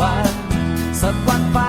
วันสักวันไป